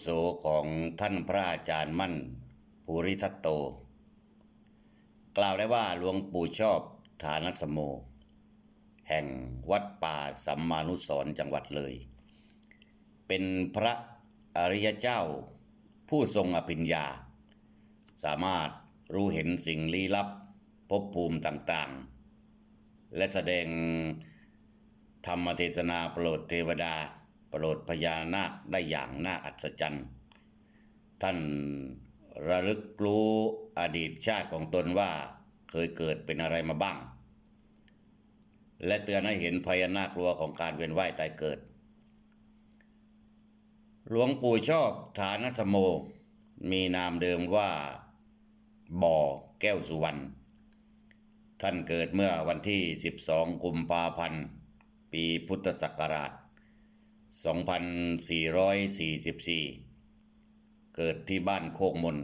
โสของท่านพระอาจารย์มั่น ภูริทัตโต กล่าวได้ว่าหลวงปู่ชอบฐานสโม แห่งวัดป่าสัมมานุสร์จังหวัดเลย เป็นพระอริยเจ้าผู้ทรงอภิญญา สามารถรู้เห็นสิ่งลี้ลับภพภูมิต่างๆ และแสดงธรรมเทศนาโปรดเทวดา ปรดพญานาคได้อย่างน่าอัศจรรย์ ท่านระลึกรู้อดีตชาติของตนว่าเคยเกิดเป็นอะไรมาบ้าง และเตือนให้เห็นพญานาคกลัวของการเวียนว่ายตายเกิด หลวงปู่ชอบฐานสโม มีนามเดิมว่าบ่อแก้วสุวรรณ ท่านเกิดเมื่อวันที่ 12 กุมภาพันธ์ ปีพุทธศักราช 2444 เกิดที่บ้านโคกมน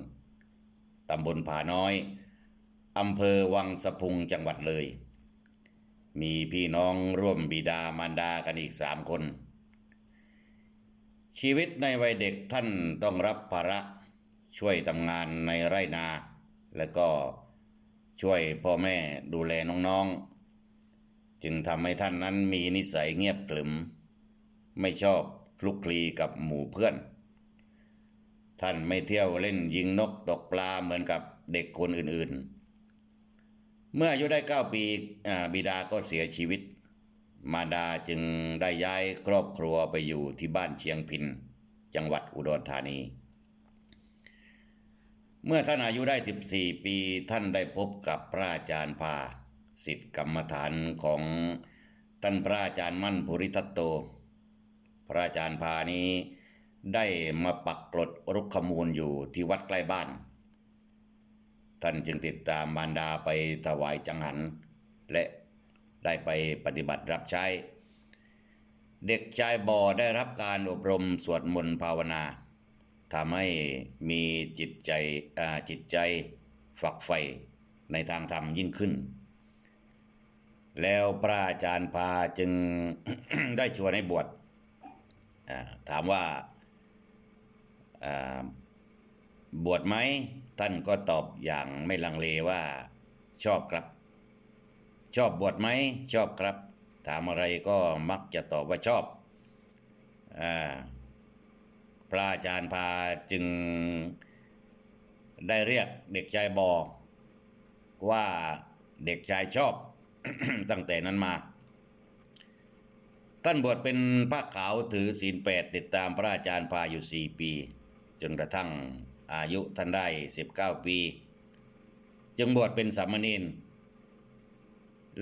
ตำบลผาน้อย อำเภอวังสะพุงจังหวัดเลย มีพี่น้องร่วมบิดามารดากันอีกสามคน ชีวิตในวัยเด็กท่านต้องรับภาระช่วยทำงานในไร่นา และก็ช่วยพ่อแม่ดูแลน้องๆ จึงทำให้ท่านนั้นมีนิสัยเงียบกลึม ไม่ชอบคลุกคลีกับหมู่เพื่อน ท่านไม่เที่ยวเล่นยิงนกตกปลาเหมือนกับเด็กคนอื่นๆ เมื่ออายุได้เก้าปีบิดาก็เสียชีวิต มารดาจึงได้ย้ายครอบครัวไปอยู่ที่บ้านเชียงพิน จังหวัดอุดรธานี เมื่อท่านอายุได้ 14 ปีท่านได้พบกับพระอาจารย์พาสิทธิกรรมฐานของท่านพระอาจารย์มั่นภูริทัตโต ระอาจารย์พานี้ได้มาปักกรดรุกขมูลอยู่ที่วัดใกล้บ้าน ท่านจึงติดตามมารดาไปถวายจังหัน และได้ไปปฏิบัติรับใช้ เด็กชายบอได้รับการอบรมสวดมนต์ภาวนาทำให้มีจิตใจจิตใจฝักใฝ่ในทางธรรมยิ่งขึ้น แล้วพระอาจารย์พาจึงได้ชวนให้บวช ถามว่าบวชไหมท่านก็ตอบอย่างไม่ลังเลว่าชอบครับ ชอบบวชไหมชอบครับ ถามอะไรก็มักจะตอบว่าชอบอพระอาจารย์พาจึงได้เรียกเด็กชายบอว่าเด็กชายชอบตั้งแต่นั้นมา ท่านบวชเป็นพระขาวถือศีลแปดติดตามพระอาจารย์พาอยู่สี่ปี จนกระทั่งอายุท่านได้สิบเก้าปี จึงบวชเป็นสามเณร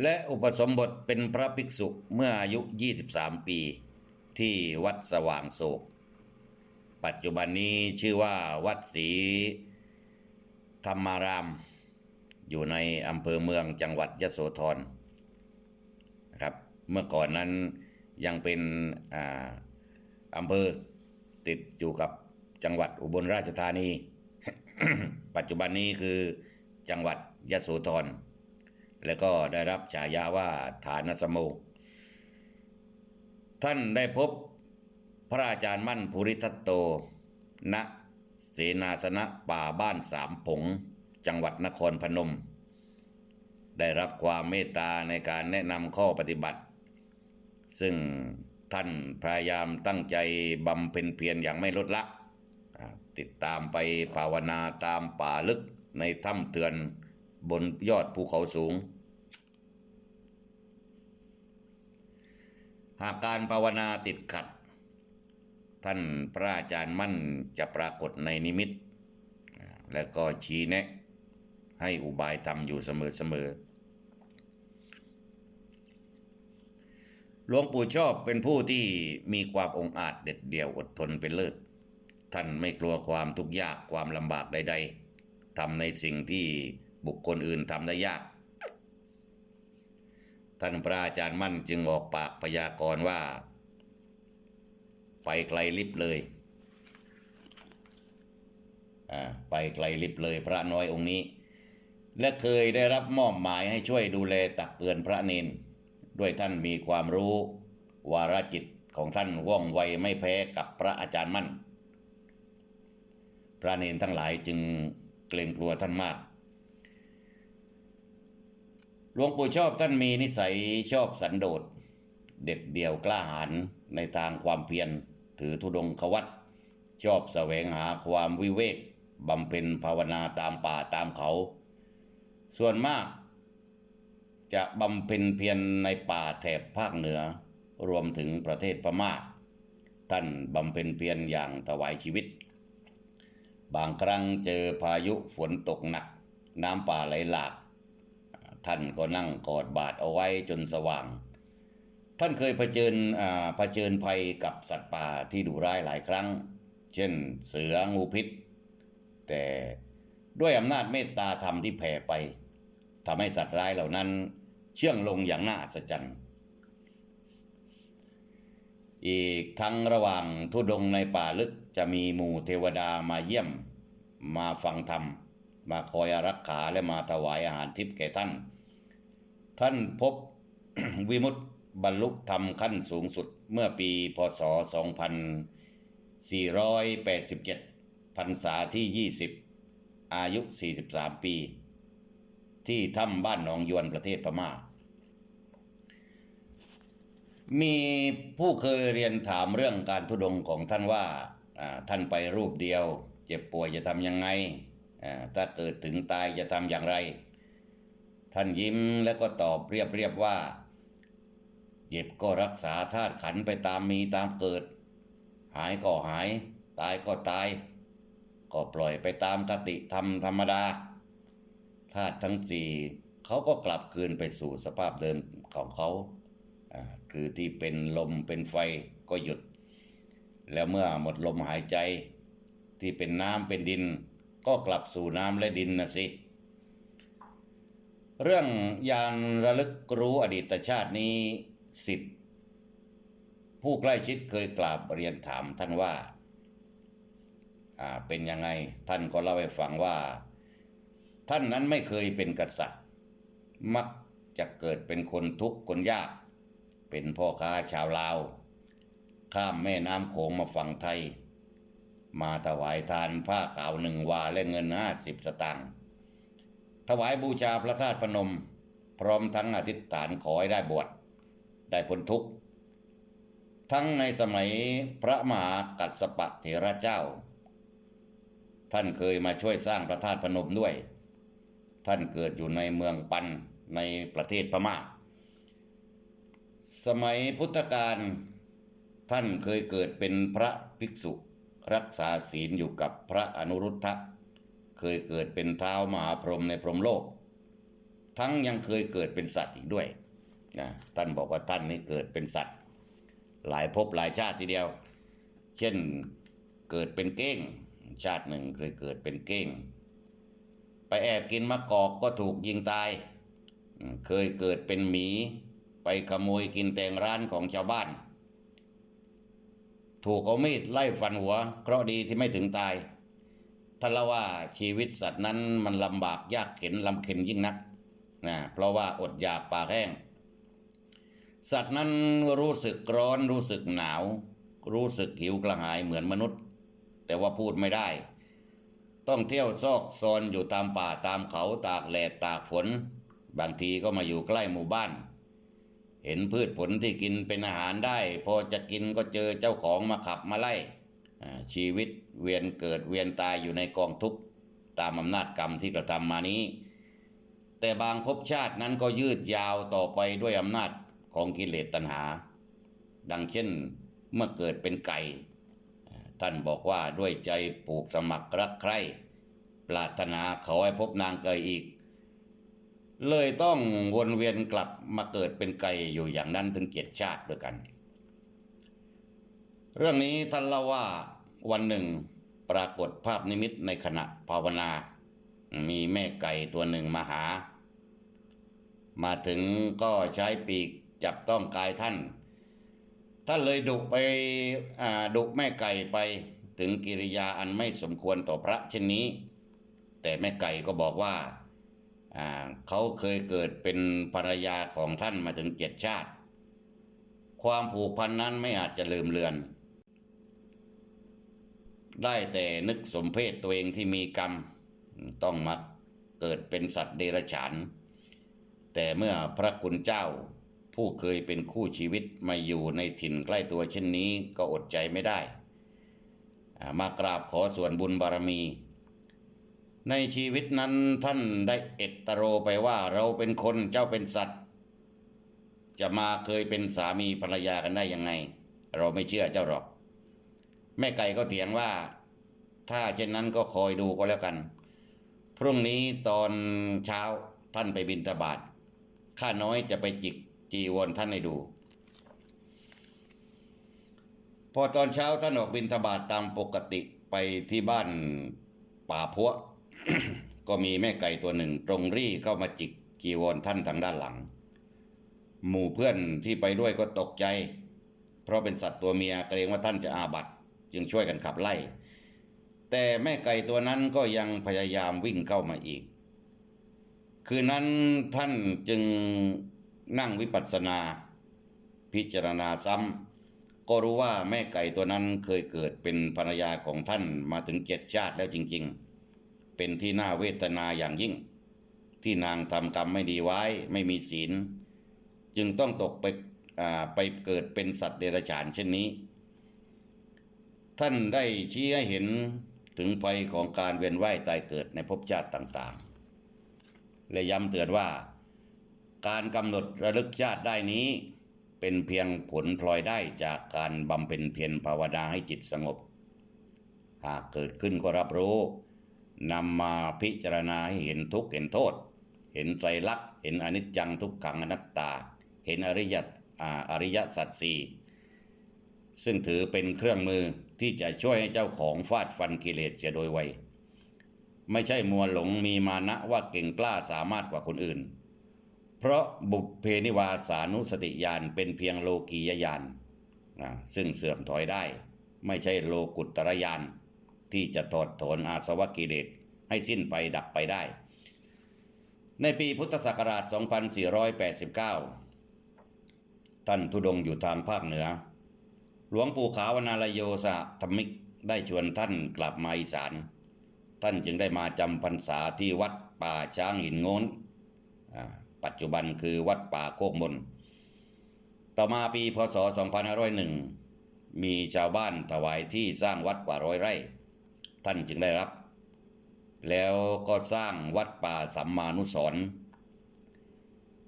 และอุปสมบทเป็นพระภิกษุเมื่ออายุ 23 ปี ที่วัดสว่างโศก ปัจจุบันนี้ชื่อว่าวัดศรีธรรมาราม อยู่ในอำเภอเมืองจังหวัดยโสธรนะครับ เมื่อก่อนนั้น ยังเป็นอำเภอติดอยู่กับจังหวัดอุบลราชธานี ปัจจุบันนี้คือจังหวัดยโสธร แล้วก็ได้รับฉายาว่าฐานสโมท่านได้พบพระอาจารย์มั่นภูริทัตโต ณ เสนาสนะป่าบ้านสามผง จังหวัดนครพนม ได้รับความเมตตาในการแนะนำข้อปฏิบัติ ซึ่งท่านพยายามตั้งใจบำเพ็ญเพียรอย่างไม่ลดละ ติดตามไปภาวนาตามป่าลึกในถ้ำเตือนบนยอดภูเขาสูง หากการภาวนาติดขัด ท่านพระอาจารย์มั่นจะปรากฏในนิมิต และก็ชี้แนะให้อุบายทำอยู่เสมอๆ หลวงปู่ชอบเป็นผู้ที่มีความองอาจเด็ดเดี่ยวอดทนเป็นเลิศ ท่านไม่กลัวความทุกข์ยากความลำบากใด ๆทำในสิ่งที่บุคคลอื่นทำได้ยาก ท่านพระอาจารย์มั่นจึงออกปากพยากรณ์ว่า ไปไกลลิบเลยไปไกลลิบเลยพระน้อยองค์นี้ และเคยได้รับมอบหมายให้ช่วยดูแลตักเตือนพระเนน ด้วยท่านมีความรู้ วาระจิตของท่านว่องไวไม่แพ้กับพระอาจารย์มั่น พระเนนทั้งหลายจึงเกรงกลัวท่านมาก หลวงปู่ชอบท่านมีนิสัยชอบสันโดษ เด็ดเดี่ยวกล้าหาญในทางความเพียร ถือธุดงควัตชอบแสวงหาความวิเวกบำเพ็ญภาวนาตามป่าตามเขา ส่วนมาก จะบำเพ็ญเพียรในป่าแถบภาคเหนือ รวมถึงประเทศพม่า ท่านบำเพ็ญเพียรอย่างถวายชีวิต บางครั้งเจอพายุฝนตกหนัก น้ำป่าไหลหลาก ท่านก็นั่งกอดบาทเอาไว้จนสว่าง ท่านเคยเผชิญเผชิญภัยกับสัตว์ป่าที่ดุร้ายหลายครั้ง เช่นเสืองูพิษ แต่ด้วยอำนาจเมตตาธรรมที่แผ่ไปทำให้สัตว์ร้ายเหล่านั้น เชื่องลงอย่างน่าอัศจรรย์อีกทั้งระหว่างทุดงในป่าลึกจะมีหมู่เทวดามาเยี่ยม มาฟังธรรม มาคอยรักขาและมาถวายอาหารทิพย์แก่ท่าน ท่านพบวิมุตติบรรลุธรรมขั้นสูงสุดเมื่อปีพศ 2487พรรษาที่ 20 อายุ 43 ปี ที่ถ้ำบ้านหนองยวนประเทศพม่า มีผู้เคยเรียนถามเรื่องการทุดงของท่านว่าท่านไปรูปเดียว เจ็บป่วยจะทำยังไงถ้าเกิดถึงตายจะทำอย่างไร ท่านยิ้มแล้วก็ตอบเรียบๆว่าเจ็บก็รักษาธาตุขันไปตามมีตามเกิด หายก็หาย ตายก็ตาย ก็ปล่อยไปตามคติธรรมธรรมดาธาตุทั้งสี่เขาก็กลับคืนไปสู่สภาพเดิมของเขา คือที่เป็นลมเป็นไฟก็หยุด แล้วเมื่อหมดลมหายใจ ที่เป็นน้ำเป็นดิน ก็กลับสู่น้ำและดินนะสิ เรื่องยานระลึกรู้อดีตชาตินี้สิทธิ์ผู้ใกล้ชิดเคยกราบเรียนถามท่านว่าอ่า เป็นยังไง ท่านก็เล่าให้ฟังว่า ท่านนั้นไม่เคยเป็นกษัตริย์ มักจะเกิดเป็นคนทุกข์คนยาก เป็นพ่อค้าชาวลาว ข้ามแม่น้ำโขงมาฝั่งไทย มาถวายทานผ้าขาวหนึ่งวาและเงินห้าสิบสตางค์ถวายบูชาพระธาตุพนม พร้อมทั้งอธิษฐานขอให้ได้บวชได้พ้นทุกข์ ทั้งในสมัยพระมหากัสปะเถระเจ้า ท่านเคยมาช่วยสร้างพระธาตุพนมด้วย ท่านเกิดอยู่ในเมืองปันในประเทศพม่า สมัยพุทธกาลท่านเคยเกิดเป็นพระภิกษุ รักษาศีลอยู่กับพระอนุรุทธะเคยเกิดเป็นเท้ามหาพรหมในพรหมโลก ทั้งยังเคยเกิดเป็นสัตว์อีกด้วยนะท่านบอกว่าท่านนี่เกิดเป็นสัตว์ หลายภพหลายชาติทีเดียว เช่นเกิดเป็นเก้ง ชาติหนึ่งเคยเกิดเป็นเก้ง ไปแอบกินมะกอกก็ถูกยิงตาย เคยเกิดเป็นหมี ไปขโมยกินแตงร้านของชาวบ้าน ถูกเอามีดไล่ฟันหัว เคราะดีที่ไม่ถึงตายท่านเล่าว่าชีวิตสัตว์นั้นมันลำบากยากเข็นลำเค็ญยิ่งนักนะเพราะว่าอดอยากปากแห้ง สัตว์นั้นรู้สึกร้อนรู้สึกหนาว รู้สึกหิวกระหายเหมือนมนุษย์ แต่ว่าพูดไม่ได้ ต้องเที่ยวซอกซอนอยู่ตามป่าตามเขาตากแดดตากฝน บางทีก็มาอยู่ใกล้หมู่บ้าน เห็นพืชผลที่กินเป็นอาหารได้ พอจะกินก็เจอเจ้าของมาขับมาไล่ชีวิตเวียนเกิดเวียนตายอยู่ในกองทุกข์ตามอำนาจกรรมที่กระทำมานี้ แต่บางภพชาตินั้นก็ยืดยาวต่อไปด้วยอำนาจของกิเลสตัณหา ดังเช่นเมื่อเกิดเป็นไก่ ท่านบอกว่าด้วยใจปลูกสมัครรักใคร่ปรารถนาขอให้พบนางไก่อีก เลยต้องวนเวียนกลับมาเกิดเป็นไก่อยู่อย่างนั้นถึงเกียรติชาติด้วยกัน เรื่องนี้ท่านเล่าว่าวันหนึ่งปรากฏภาพนิมิตในขณะภาวนา มีแม่ไก่ตัวหนึ่งมาหา มาถึงก็ใช้ปีกจับต้องกายท่าน ท่านเลยดุไปดุแม่ไก่ไปถึงกิริยาอันไม่สมควรต่อพระเช่นนี้ แต่แม่ไก่ก็บอกว่า เขาเคยเกิดเป็นภรรยาของท่านมาถึงเจ็ดชาติ ความผูกพันนั้นไม่อาจจะลืมเลือน ได้แต่นึกสมเพศตัวเองที่มีกรรม ต้องมาเกิดเป็นสัตว์เดรัจฉาน แต่เมื่อพระคุณเจ้าผู้เคยเป็นคู่ชีวิตมาอยู่ในถิ่นใกล้ตัวเช่นนี้ก็อดใจไม่ได้ มากราบขอส่วนบุญบารมี ในชีวิตนั้นท่านได้เอตโรไปว่าเราเป็นคนเจ้าเป็นสัตว์ จะมาเคยเป็นสามีภรรยากันได้ยังไง เราไม่เชื่อเจ้าหรอก แม่ไก่ก็เถียงว่า ถ้าเช่นนั้นก็คอยดูก็แล้วกัน พรุ่งนี้ตอนเช้าท่านไปบินทบาทข้าน้อยจะไปจิกจีวรท่านให้ดู พอตอนเช้าท่านออกบินทบาทตามปกติไปที่บ้านป่าพัว ก็มีแม่ไก่ตัวหนึ่ง ตรงรี่เข้ามาจิกจีวรท่านทางด้านหลัง หมู่เพื่อนที่ไปด้วยก็ตกใจ เพราะเป็นสัตว์ตัวเมียเกรงว่าท่านจะอาบัตจึงช่วยกันขับไล่ แต่แม่ไก่ตัวนั้นก็ยังพยายามวิ่งเข้ามาอีก คืนนั้นท่านจึงนั่งวิปัสสนา พิจารณาซ้ำก็รู้ว่าแม่ไก่ตัวนั้นเคยเกิดเป็นภรรยาของท่านมาถึงเจ็ดชาติแล้วจริง ๆ เป็นที่น่าเวทนาอย่างยิ่ง ที่นางทำกรรมไม่ดีไว้ไม่มีศีล จึงต้องตกไปไปเกิดเป็นสัตว์เดรัจฉานเช่นนี้ ท่านได้ชี้ให้เห็นถึงภัยของการเวียนว่ายตายเกิดในภพชาติต่างๆ และย้ำเตือนว่า การกำหนดระลึกชาติได้นี้ เป็นเพียงผลพลอยได้จากการบำเพ็ญเพียรภาวนาให้จิตสงบ หากเกิดขึ้นก็รับรู้ นำมาพิจารณาให้เห็นทุกข์เห็นโทษ เห็นไตรลักษณ์เห็นอนิจจังทุกขังอนัตตา เห็นอริยอริยสัจสี่ซึ่งถือเป็นเครื่องมือที่จะช่วยให้เจ้าของฟาดฟันกิเลสเสียโดยไวไม่ใช่มัวหลงมีมานะว่าเก่งกล้าสามารถกว่าคนอื่น เพราะบุพเพนิวาสานุสติญาณเป็นเพียงโลกียญาณซึ่งเสื่อมถอยได้ ไม่ใช่โลกุตตรญาณ ที่จะถอดถอนอาสวะกิเลสให้สิ้นไปดับไปได้ ในปีพุทธศักราช 2489 ท่านทุดงอยู่ทางภาคเหนือ หลวงปู่ขาวนาลโยสะธรรมิกได้ชวนท่านกลับมาอีสาน ท่านจึงได้มาจำพรรษาที่วัดป่าช้างหินโงนปัจจุบันคือวัดป่าโคกมน ต่อมาปีพศ 2501 มีชาวบ้านถวายที่สร้างวัดกว่าร้อยไร่ ท่านจึงได้รับ แล้วก็สร้างวัดป่าสัมมานุสร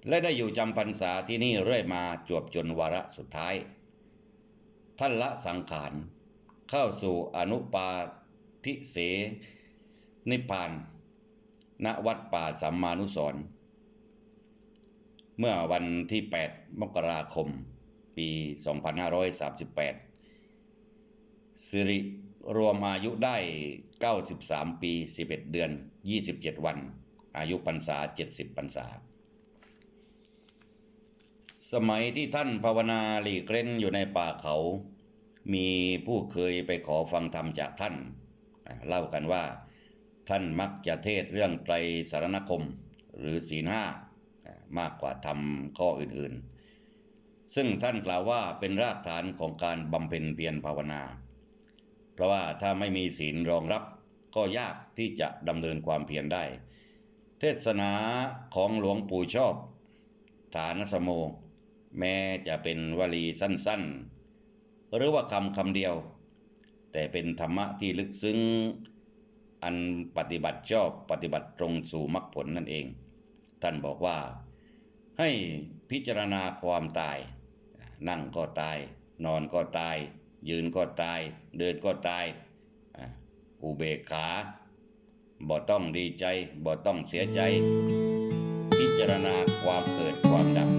และได้อยู่จำพรรษาที่นี่เรื่อยมาจวบจนวาระสุดท้าย ท่านละสังขารเข้าสู่อนุปาทิเสนิพาน ณวัดป่าสัมมานุสรเมื่อวันที่ 8 มกราคม ปี 2538สิริ รวมอายุได้ 93 ปี 11 เดือน 27 วัน อายุพรรษา 70พรรษา สมัยที่ท่านภาวนาหลีกเล่นอยู่ในป่าเขา มีผู้เคยไปขอฟังธรรมจากท่าน เล่ากันว่าท่านมักจะเทศเรื่องไตรสารณคม หรือศีลห้ามากกว่าทำข้ออื่นๆ ซึ่งท่านกล่าวว่าเป็นรากฐานของการบำเพ็ญเพียรภาวนา เพราะว่าถ้าไม่มีศีลรองรับก็ยากที่จะดำเนินความเพียรได้ เทศนาของหลวงปู่ชอบ ฐานสโม แม้จะเป็นวลีสั้นๆ หรือว่าคำคำเดียว แต่เป็นธรรมะที่ลึกซึ้งอันปฏิบัติชอบปฏิบัติตรงสู่มรรคผลนั่นเอง ท่านบอกว่าให้พิจารณาความตาย นั่งก็ตาย นอนก็ตาย ยืนก็ตาย เดินก็ตายอุเบกขาบ่ต้องดีใจบ่ต้องเสียใจ พิจารณาความเกิดความดับ